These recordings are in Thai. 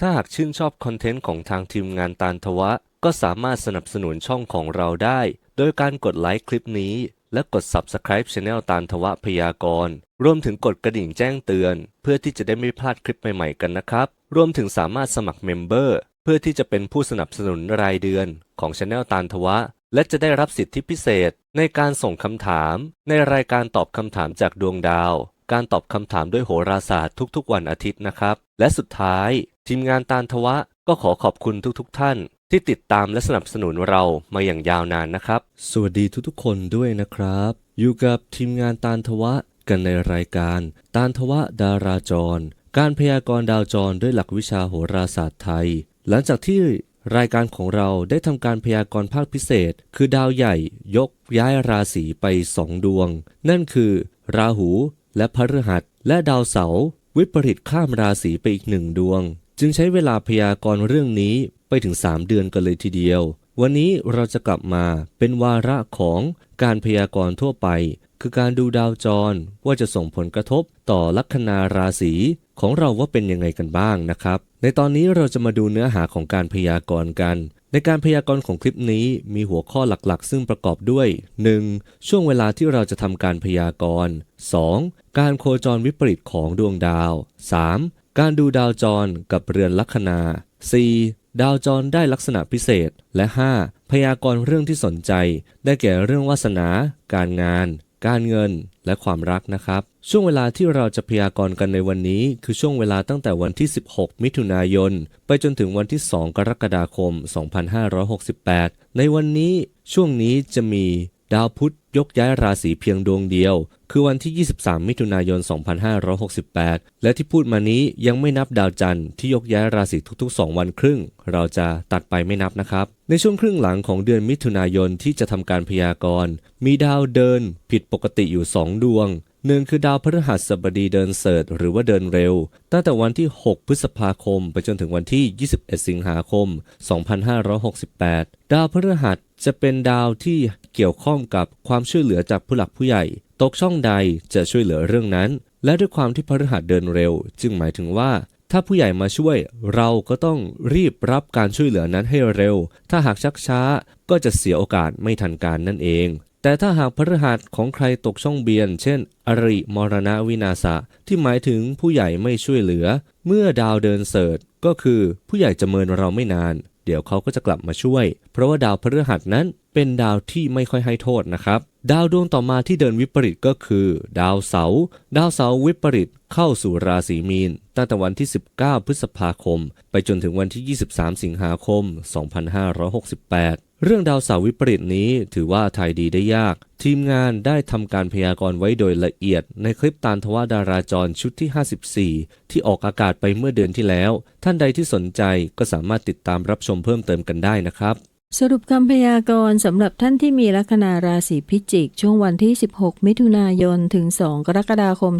ถ้าหากชื่นชอบคอนเทนต์ของทางทีมงานตาลทวะ ก็สามารถสนับสนุนช่องของเราได้ โดยการกดไลค์คลิปนี้ และกด Subscribe Channel ตาลทวะพยากรณ์รวมถึงกดกระดิ่งแจ้งเตือน เพื่อที่จะได้ไม่พลาดคลิปใหม่ๆกันนะครับ รวมถึงสามารถสมัครเมมเบอร์เพื่อที่จะเป็นผู้สนับสนุนรายเดือนของ Channel ตาลทวะ และจะได้รับสิทธิพิเศษ ในการส่งคำถาม ในรายการตอบคำถามจากดวงดาว การตอบคำถามด้วยโหราศาสตร์ทุกๆ วันอาทิตย์นะครับ และสุดท้าย ทีมงานตาลทวะ ก็ขอขอบคุณทุกๆ ท่าน ที่ติดตามและสนับสนุนเรามาอย่างยาวนานนะครับ สวัสดีทุกๆ คนด้วยนะครับ อยู่กับทีมงานตาลทวะ กันในรายการ ตาลทวะดาราจร การพยากรณ์ดาวจรด้วยหลักวิชาโหราศาสตร์ไทย หลังจากที่ รายการของเราได้ทำการพยากรณ์ภาคพิเศษ คือดาวใหญ่ยกย้ายราศีไปสองดวง นั่นคือ ราหูและพฤหัส และดาวเสาร์วิปริตข้ามราศีไปอีกหนึ่งดวง จึงใช้เวลาพยากรณ์เรื่องนี้ไปถึง 3 เดือนกันเลยทีเดียว วันนี้เราจะกลับมาเป็นวาระของการพยากรณ์ทั่วไป คือการดูดาวจรว่าจะส่งผลกระทบต่อลัคนาราศีของเราว่าเป็นยังไงกันบ้างนะครับ ในตอนนี้เราจะมาดูเนื้อหาของการพยากรณ์กัน ในการพยากรณ์ของคลิปนี้มีหัวข้อหลักๆ ซึ่งประกอบด้วย 1. ช่วงเวลาที่เราจะทำการพยากรณ์ 2. การโคจรวิปริตของดวงดาว 3. การดูดาวจรกับเรือนลัคนา 4. ดาวจรได้ลักษณะพิเศษ และ 5. พยากรณ์เรื่องที่สนใจ ได้แก่เรื่องวาสนา การงาน การเงินและความรักนะครับ ช่วงเวลาที่เราจะพยากรณ์กันในวันนี้ คือช่วงเวลาตั้งแต่วันที่ 16 มิถุนายน ไปจนถึงวันที่ 2 กรกฎาคม 2568 ในวันนี้ช่วงนี้จะมีดาวพุธ ยกย้ายราศีเพียงดวงเดียว คือวันที่ 23 มิถุนายน 2568 และที่พูดมานี้ยังไม่นับดาวจันทร์ที่ยกย้ายราศีทุกๆ 2 วันครึ่ง เราจะตัดไปไม่นับนะครับ ในช่วงครึ่งหลังของเดือนมิถุนายนที่จะทำการพยากรณ์มีดาวเดินผิดปกติอยู่ 2 ดวงหนึ่งคือดาวพฤหัสบดีเดินเสิร์ชหรือว่าเดินเร็ว ตั้งแต่วันที่ 6 พฤษภาคม ไปจนถึงวันที่ 21 สิงหาคม 2568 ดาวพฤหัส จะเป็นดาวที่เกี่ยวข้องกับความช่วยเหลือจากผู้หลักผู้ใหญ่ ตกช่องใดจะช่วยเหลือเรื่องนั้น และด้วยความที่พฤหัสเดินเร็ว จึงหมายถึงว่า ถ้าผู้ใหญ่มาช่วย เราก็ต้องรีบรับการช่วยเหลือนั้นให้เร็ว ถ้าหากชักช้าก็จะเสียโอกาสไม่ทันการนั่นเอง แต่ถ้าหากพฤหัสของใครตกช่องเบียน เช่น อริมรณวินาศะที่หมายถึงผู้ใหญ่ไม่ช่วยเหลือ เมื่อดาวเดินเสิร์ชก็คือผู้ใหญ่จะเมินเราไม่นาน เดี๋ยวเขาก็จะกลับมาช่วย เพราะว่าดาวพฤหัสนั้นเป็นดาวที่ไม่ค่อยให้โทษนะครับ ดาวดวงต่อมาที่เดินวิปริตก็คือ ดาวเสาร์ดาวเสาร์วิปริตเข้าสู่ราศีมีน ตั้งแต่วันที่ 19 พฤษภาคม ไปจนถึงวันที่ 23 สิงหาคม 2568 เรื่องดาวเสาร์วิปริตนี้ถือว่าไทยดีได้ยาก ทีมงานได้ทำการพยากรณ์ไว้โดยละเอียด ในคลิปตานทวาดาราจรชุดที่ 54 ที่ออกอากาศไปเมื่อเดือนที่แล้ว ท่านใดที่สนใจก็สามารถติดตามรับชมเพิ่มเติมกันได้นะครับ สรุปคำพยากรณ์สำหรับท่านที่มีลัคนาราศีพิจิก ช่วงวันที่ 16 มิถุนายนถึง 2 กรกฎาคม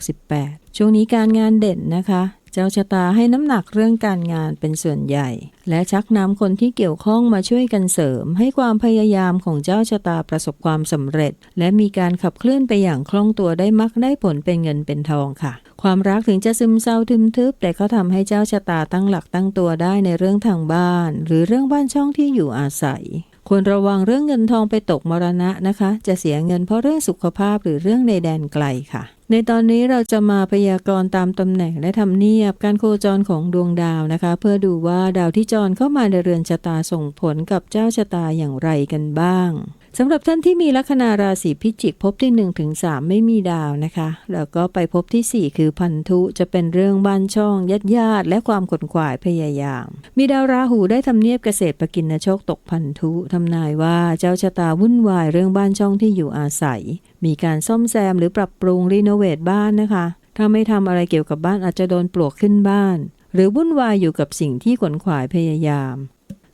2568 ช่วงนี้การงานเด่นนะคะ เจ้าชะตาให้น้ำหนักเรื่องการงานเป็นส่วนใหญ่ และชักนำคนที่เกี่ยวข้องมาช่วยกันเสริม ให้ความพยายามของเจ้าชะตาประสบความสำเร็จ และมีการขับเคลื่อนไปอย่างคล่องตัวได้มักได้ผลเป็นเงินเป็นทองค่ะ ความรักถึงจะซึมเศร้าทึมทึบ แต่ก็ทำให้เจ้าชะตาตั้งหลักตั้งตัวได้ในเรื่องทางบ้าน หรือเรื่องบ้านช่องที่อยู่อาศัยควรระวังเรื่องเงินทองไปตกมรณะนะคะ จะเสียเงินเพราะเรื่องสุขภาพหรือเรื่องในแดนไกลค่ะในตอนนี้เราจะมาพยากรณ์ตามตำแหน่งและทำเนียบการโคจรของดวงดาวนะคะ เพื่อดูว่าดาวที่จรเข้ามาในเรือนชะตาส่งผลกับเจ้าชะตาอย่างไรกันบ้างสำหรับท่านที่มีลัคนาราศีพิจิกภพที่1ถึง3ไม่มีดาวนะคะ แล้วก็ไปภพที่ 4 คือพันธุจะเป็นเรื่องบ้านช่องญาติญาติและความขนขวายพยายาม มีดาวราหูได้ทำเนียบเกษตรปกินโชคตกพันธุทำนายว่าเจ้าชะตาวุ่นวายเรื่องบ้านช่องที่อยู่อาศัย มีการซ่อมแซมหรือปรับปรุงรีโนเวทบ้านนะคะ ถ้าไม่ทำอะไรเกี่ยวกับบ้านอาจจะโดนปลวกขึ้นบ้าน หรือวุ่นวายอยู่กับสิ่งที่ขนขวายพยายาม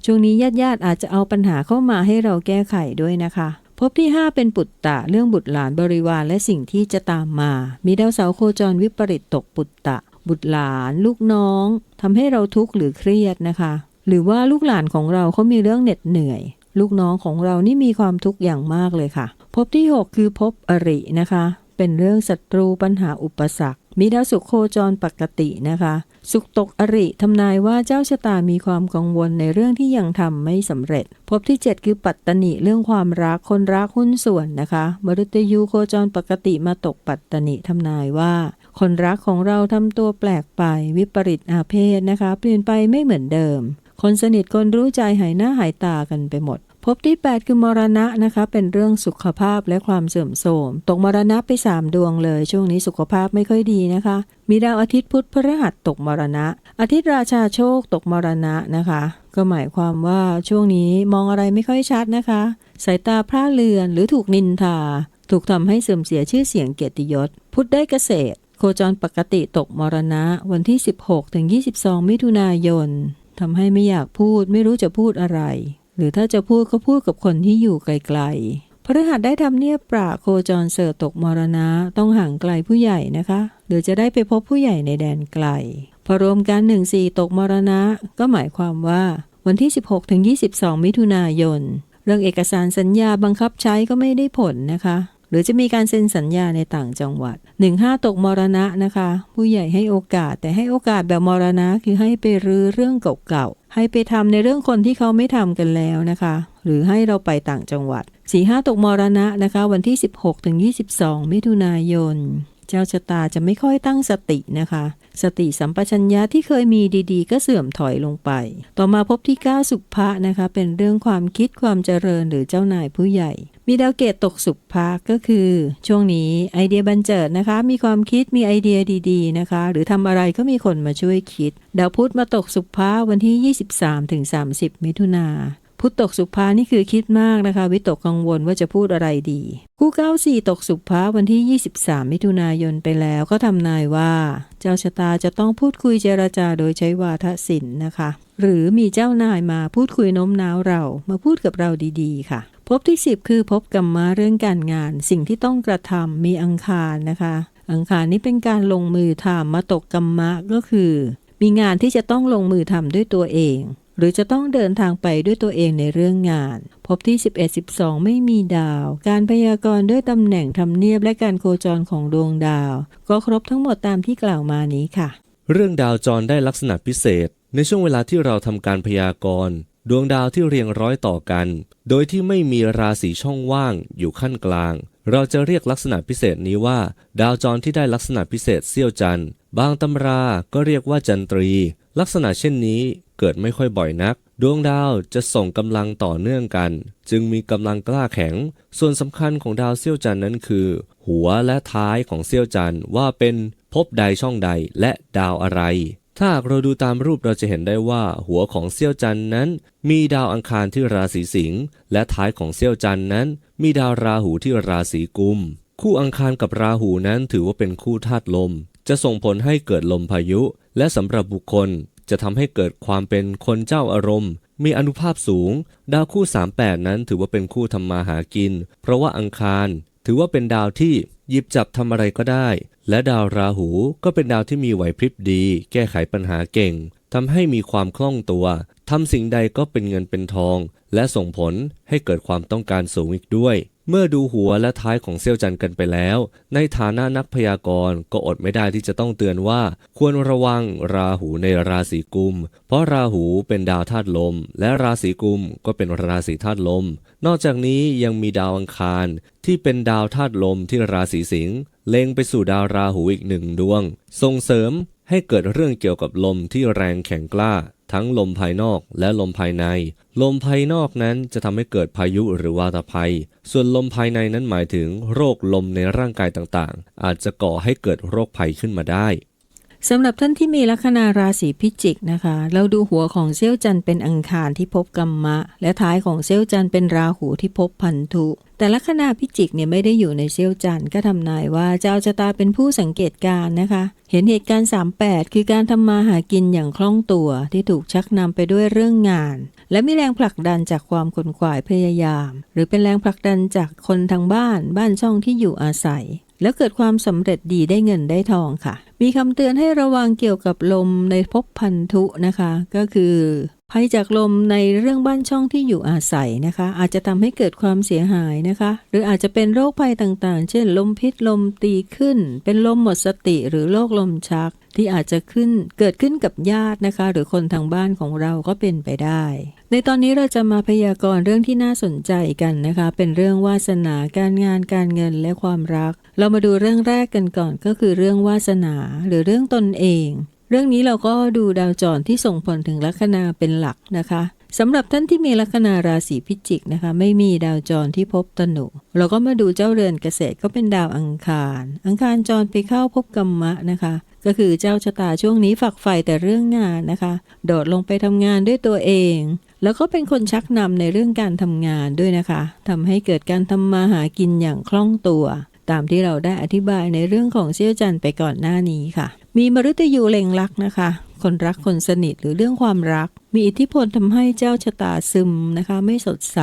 ช่วงนี้ญาติญาติอาจจะเอาปัญหาเข้ามาให้เราแก้ไขด้วยนะคะภพที่ 5 เป็นปุตตะเรื่องบุตรหลานบริวารและสิ่งที่จะตามมา มีดาวเสาร์โคจรวิปริตตกปุตตะ บุตรหลาน ลูกน้องทำให้เราทุกข์หรือเครียดนะคะ หรือว่าลูกหลานของเราเขามีเรื่องเหน็ดเหนื่อย ลูกน้องของเรานี่มีความทุกข์อย่างมากเลยค่ะ ภพที่ 6 คือภพอรินะคะ เป็นเรื่องศัตรูปัญหาอุปสรรค มีดาวสุขโคจรปกตินะคะ สุขตกอริทำนายว่าเจ้าชะตามีความกังวลในเรื่องที่ยังทำไม่สำเร็จพบที่ 7 คือปัตตนิเรื่องความรักคนรักหุ้นส่วนนะคะมฤตยูโคจรปกติมาตกปัตตนิทำนายว่าคนรักของเราทำตัวแปลกไปวิปริตอาเพศนะคะ เปลี่ยนไปไม่เหมือนเดิม คนสนิทคนรู้ใจหายหน้าหายตากันไปหมด พบที่ 8 คือมรณะนะคะ เป็นเรื่องสุขภาพและความเสื่อมโทรม ตกมรณะไป 3 ดวงเลย ช่วงนี้สุขภาพไม่ค่อยดีนะคะ มีดาวอาทิตย์พุธพฤหัสตกมรณะ อาทิตย์ราชาโชคตกมรณะนะคะ ก็หมายความว่าช่วงนี้มองอะไรไม่ค่อยชัดนะคะ สายตาพร่าเลือนหรือถูกนินทา ถูกทำให้เสื่อมเสียชื่อเสียงเกียรติยศ พุธได้เกษตร โคจรปกติตกมรณะ วันที่ 16ถึง22 มิถุนายนทำให้ไม่อยากพูดไม่รู้จะพูดอะไร หรือถ้าจะพูดก็พูดกับคนที่อยู่ไกลๆพฤหัสได้ทำเนียบปราโคจรเสิร์ตกมรณะต้องห่างไกลผู้ใหญ่นะคะ หรือจะได้ไปพบผู้ใหญ่ในแดนไกล พอรวมกัน1 4ตกมรณะก็หมายความว่าวันที่ 16ถึง22 มิถุนายน เรื่องเอกสารสัญญาบังคับใช้ก็ไม่ได้ผลนะคะ หรือจะมีการเซ็นสัญญาในต่างจังหวัด 15 ตกมรณะนะคะ ผู้ใหญ่ให้โอกาสแต่ให้โอกาสแบบมรณะคือให้ไปรื้อเรื่องเก่า ให้ไปทำในเรื่องคนที่เขาไม่ทำกันแล้วนะคะ หรือให้เราไปต่างจังหวัด สีห้าตกมรณะนะคะ วันที่ 16ถึง22 มิถุนายน เจ้าชะตาจะไม่ค่อยตั้งสตินะคะ สติสัมปชัญญะที่เคยมีดีๆ ก็เสื่อมถอยลงไป ต่อมาพบที่ 9 สุภะนะคะ เป็นเรื่องความคิดความเจริญหรือเจ้านายผู้ใหญ่ มีดาวเกตตกสุภะก็คือ ช่วงนี้ไอเดียบันเจิดนะคะ มีความคิดมีไอเดียดีๆนะคะ หรือทำอะไรก็มีคนมาช่วยคิด ดาวพุธมาตกสุภะวันที่ 23-30 มิถุนา พุธตกสุภานี่คือคิดมากนะคะ วิตกกังวลว่าจะพูดอะไรดี คู่เก้าสี่ตกสุภาวันที่ 23 มิถุนายนไปแล้วก็ทำนายว่า เจ้าชะตาจะต้องพูดคุยเจรจาโดยใช้วาทศิลป์นะคะ หรือมีเจ้านายมาพูดคุยโน้มน้าวเรา มาพูดกับเราดีๆ ค่ะพบที่ 10 คือพบกรรมะเรื่องการงาน สิ่งที่ต้องกระทำมีอังคารนะคะ อังคารนี้เป็นการลงมือทำมาตกกรรมะก็คือ มีงานที่จะต้องลงมือทำด้วยตัวเอง หรือจะต้องเดินทางไปด้วยตัวเองในเรื่องงาน พบที่ 11 12 ไม่มีดาว การพยากรณ์ด้วยตำแหน่งทำเนียบและการโคจรของดวงดาว ก็ครบทั้งหมดตามที่กล่าวมานี้ค่ะ เรื่องดาวจรได้ลักษณะพิเศษ ในช่วงเวลาที่เราทำการพยากรณ์ดวงดาวที่เรียงร้อยต่อกัน โดยที่ไม่มีราศีช่องว่างอยู่ขั้นกลาง เราจะเรียกลักษณะพิเศษนี้ว่า ดาวจรที่ได้ลักษณะพิเศษเสี้ยวจันทร์บางตำราก็เรียกว่าจันตรี ลักษณะเช่นนี้เกิดไม่ค่อยบ่อยนัก ดวงดาวจะส่งกำลังต่อเนื่องกัน จึงมีกำลังกล้าแข็ง ส่วนสำคัญของดาวเสี้ยวจันนั้นคือ หัวและท้ายของเสี้ยวจันว่าเป็นภพใดช่องใดและดาวอะไร ถ้าหากเราดูตามรูปเราจะเห็นได้ว่า หัวของเซี่ยวจันนั้น มีดาวอังคารที่ราศีสิงห์และท้ายของเซี่ยวจันนั้น มีดาวราหูที่ราศีกุม คู่อังคารกับราหูนั้นถือว่าเป็นคู่ธาตุลม จะส่งผลให้เกิดลมพายุ และสำหรับบุคคลจะทำให้เกิดความเป็นคนเจ้าอารมณ์ มีอนุภาพสูง ดาวคู่ 38 นั้นถือว่าเป็นคู่ทำมาหากิน เพราะว่าอังคาร ถือว่าเป็นดาวที่หยิบจับทำอะไรก็ได้ และดาวราหูก็เป็นดาวที่มีไหวพริบดี แก้ไขปัญหาเก่งทำให้มีความคล่องตัวทำสิ่งใดก็เป็นเงินเป็นทอง และส่งผลให้เกิดความต้องการสูงอีกด้วยเมื่อดูหัวและท้ายของเซี่ยวจันกันไปแล้ว ในฐานะนักพยากรณ์ก็อดไม่ได้ที่จะต้องเตือนว่า ควรระวังราหูในราศีกุม เพราะราหูเป็นดาวธาตุลม และราศีกุมก็เป็นราศีธาตุลม นอกจากนี้ยังมีดาวอังคารที่เป็นดาวธาตุลมที่ราศีสิงห์เล็งไปสู่ดาวราหูอีกหนึ่งดวง ส่งเสริมให้เกิดเรื่องเกี่ยวกับลมที่แรงแข็งกล้า ทั้งลมภายนอกและลมภายใน ลมภายนอกนั้นจะทำให้เกิดพายุหรือวาตภัย ส่วนลมภายในนั้นหมายถึงโรคลมในร่างกายต่างๆ อาจจะก่อให้เกิดโรคภัยขึ้นมาได้ สำหรับท่านที่มีลัคนาราศีพิจิกนะคะ เราดูหัวของเซี่ยวจันเป็นอังคารที่พบกัมมะ และท้ายของเซี่ยวจันเป็นราหูที่พบพันธุ แต่ลัคนาพิจิกเนี่ยไม่ได้อยู่ในเซี่ยวจันก็ทำนายว่าเจ้าชะตาเป็นผู้สังเกตการณ์นะคะ เห็นเหตุการณ์ 38 คือการทำมาหากินอย่างคล่องตัวที่ถูกชักนำไปด้วยเรื่องงาน และมีแรงผลักดันจากความขนขวายพยายาม หรือเป็นแรงผลักดันจากคนทางบ้านบ้านช่องที่อยู่อาศัย แล้วเกิดความสำเร็จดีได้เงินได้ทองค่ะ มีคำเตือนให้ระวังเกี่ยวกับลมในภพพันธุนะคะ ก็คือ ภัยจากลมในเรื่องบ้านช่องที่อยู่อาศัยนะคะ อาจจะทำให้เกิดความเสียหายนะคะ หรืออาจจะเป็นโรคภัยต่างๆ เช่น ลมพิษลมตีขึ้น เป็นลมหมดสติหรือโรคลมชัก ที่อาจจะขึ้นเกิดขึ้นกับญาตินะคะ หรือคนทางบ้านของเราก็เป็นไปได้ ในตอนนี้เราจะมาพยากรณ์เรื่องที่น่าสนใจกันนะคะ เป็นเรื่องวาสนาการงานการเงินและความรัก เรามาดูเรื่องแรกกันก่อนก็คือเรื่องวาสนาหรือเรื่องตนเอง เรื่องนี้เราก็ดูดาวจรที่ส่งผลถึงลัคนาเป็นหลักนะคะสำหรับท่านที่มีลัคนาราศีพิจิกนะคะ ไม่มีดาวจรที่พบตนุเราก็มาดูเจ้าเรือนเกษตรก็เป็นดาวอังคาร อังคารจรไปเข้าพบกรรมะนะคะ ก็คือเจ้าชะตาช่วงนี้ฝักใฝ่แต่เรื่องงานนะคะ โดดลงไปทำงานด้วยตัวเอง แล้วก็เป็นคนชักนำในเรื่องการทำงานด้วยนะคะทำให้เกิดการทำมาหากินอย่างคล่องตัว ตามที่เราได้อธิบายในเรื่องของเซี่ยวจันทร์ไปก่อนหน้านี้ค่ะ มีมฤตยูเล็งรักนะคะ คนรักคนสนิทหรือเรื่องความรัก มีอิทธิพลทำให้เจ้าชะตาซึมนะคะ ไม่สดใส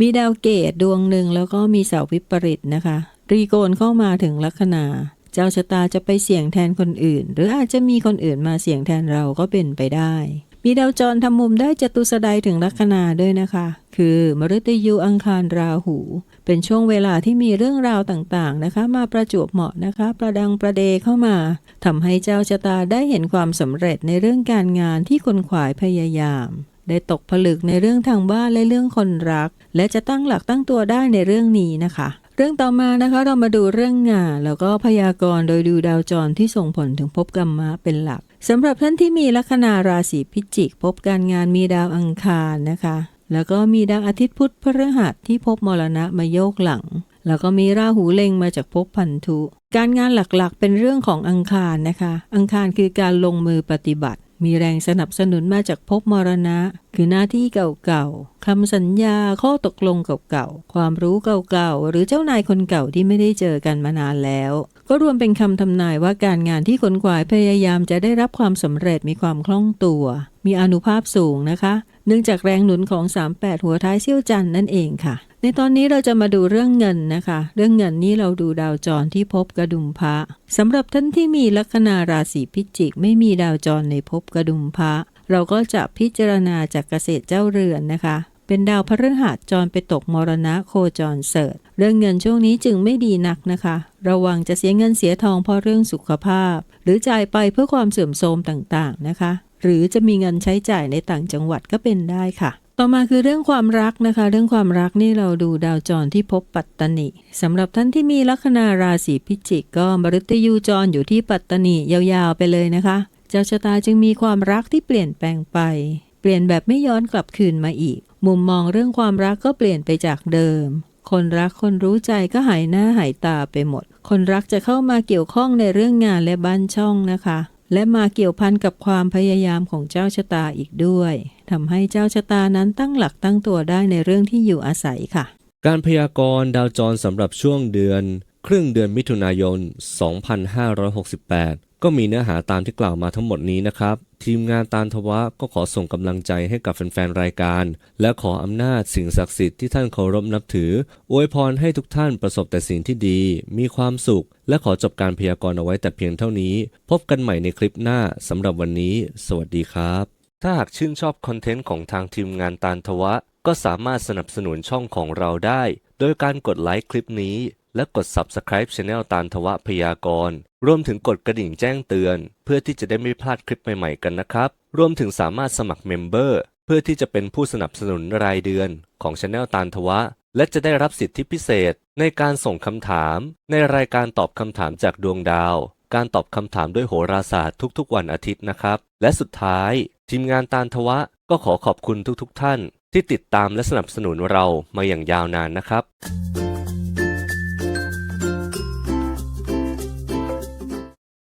มีดาวเกตดวงหนึ่งแล้วก็มีเสาวิปริตนะคะ รีโกนเข้ามาถึงลัคนาเจ้าชะตาจะไปเสี่ยงแทนคนอื่น หรืออาจจะมีคนอื่นมาเสี่ยงแทนเราก็เป็นไปได้ มีดาวจรทำมุมได้จตุสดายถึงลัคนาด้วยนะคะ คือมฤตยูอังคารราหู เป็นช่วงเวลาที่มีเรื่องราวต่างๆนะคะ มาประจวบเหมาะนะคะ ประดังประเดเข้ามาทำให้เจ้าชะตาได้เห็นความสำเร็จในเรื่องการงานที่คนขวายพยายาม ได้ตกผลึกในเรื่องทางบ้านและเรื่องคนรัก และจะตั้งหลักตั้งตัวได้ในเรื่องนี้นะคะเรื่องต่อมานะคะเรามาดูเรื่องงานแล้วก็พยากรณ์โดยดูดาวจรที่ส่งผลถึงภพกรรมะเป็นหลัก สำหรับท่านที่มีลัคนาราศีพิจิก พบการงานมีดาวอังคารนะคะ แล้วก็มีดาวอาทิตย์พุธพฤหัสที่พบมรณะมาโยกหลัง แล้วก็มีราหูเล็งมาจากภพพันธุ การงานหลักๆ เป็นเรื่องของอังคารนะคะ อังคารคือการลงมือปฏิบัติ มีแรงสนับสนุนมาจากภพมรณะ คือหน้าที่เก่าๆคำสัญญาข้อตกลงเก่าๆ ความรู้เก่าๆ หรือเจ้านายคนเก่าที่ไม่ได้เจอกันมานานแล้ว ก็รวมเป็นคำทำนายว่าการงานที่ขนขวายพยายามจะได้รับความสำเร็จมีความคล่องตัว มีอนุภาพสูงนะคะ เนื่องจากแรงหนุนของ 38 หัวท้ายเซี่ยวจันนั่นเองค่ะ ในตอนนี้เราจะมาดูเรื่องเงินนะคะ เรื่องเงินนี้เราดูดาวจรที่พบกระดุมพระสำหรับท่านที่มีลัคนาราศีพิจิก ไม่มีดาวจรในภพกระดุมพระ เราก็จะพิจารณาจากเกษตรเจ้าเรือนนะคะ เป็นดาวพฤหัสจรไปตกมรณะโคจรเสริฐเรื่องเงินช่วงนี้จึงไม่ดีนักนะคะ ระวังจะเสียเงินเสียทองเพราะเรื่องสุขภาพ หรือจ่ายไปเพื่อความเสื่อมโทรมต่างๆนะคะ หรือจะมีเงินใช้จ่ายในต่างจังหวัดก็เป็นได้ค่ะต่อมาคือเรื่องความรักนะคะ เรื่องความรักนี่เราดูดาวจรที่พบปัตตนิสำหรับท่านที่มีลัคนาราศีพิจิกก็มฤตยูจรอยู่ที่ปัตตนิยาวๆไปเลยนะคะ เจ้าชะตาจึงมีความรักที่เปลี่ยนแปลงไป เปลี่ยนแบบไม่ย้อนกลับคืนมาอีก มุมมองเรื่องความรักก็เปลี่ยนไปจากเดิม คนรักคนรู้ใจก็หายหน้าหายตาไปหมด คนรักจะเข้ามาเกี่ยวข้องในเรื่องงานและบ้านช่องนะคะ และมาเกี่ยวพันกับความพยายามของเจ้าชะตาอีกด้วยทำให้เจ้าชะตานั้นตั้งหลักตั้งตัวได้ในเรื่องที่อยู่อาศัยค่ะ การพยากรณ์ดาวจรสำหรับช่วงเดือน ครึ่งเดือนมิถุนายน 2568 ก็มีเนื้อหาตามที่กล่าวมาทั้งหมดนี้นะครับ ทีมงานตาลทวะก็ขอส่งกำลังใจให้กับแฟนๆรายการ และขออำนาจสิ่งศักดิ์สิทธิ์ที่ท่านเคารพนับถือ อวยพรให้ทุกท่านประสบแต่สิ่งที่ดี มีความสุข และขอจบการพยากรณ์เอาไว้แต่เพียงเท่านี้ พบกันใหม่ในคลิปหน้าสำหรับวันนี้ สวัสดีครับ ถ้าหากชื่นชอบคอนเทนต์ของทางทีมงานตาลทวะ ก็สามารถสนับสนุนช่องของเราได้ โดยการกดไลค์คลิปนี้ และกด Subscribe Channel ตาลทวะพยากรณ์ รวมถึงกดกระดิ่งแจ้งเตือน เพื่อที่จะได้ไม่พลาดคลิปใหม่ๆกันนะครับ รวมถึงสามารถสมัครเมมเบอร์เพื่อที่จะเป็นผู้สนับสนุนรายเดือนของ Channel ตาลทวะ และจะได้รับสิทธิพิเศษ ในการส่งคำถาม ในรายการตอบคำถามจากดวงดาว การตอบคำถามด้วยโหราศาสตร์ทุกๆ วันอาทิตย์นะครับ และสุดท้าย ทีมงานตาลทวะ ก็ขอขอบคุณทุกๆ ท่าน ที่ติดตามและสนับสนุนเรามาอย่างยาวนานนะครับ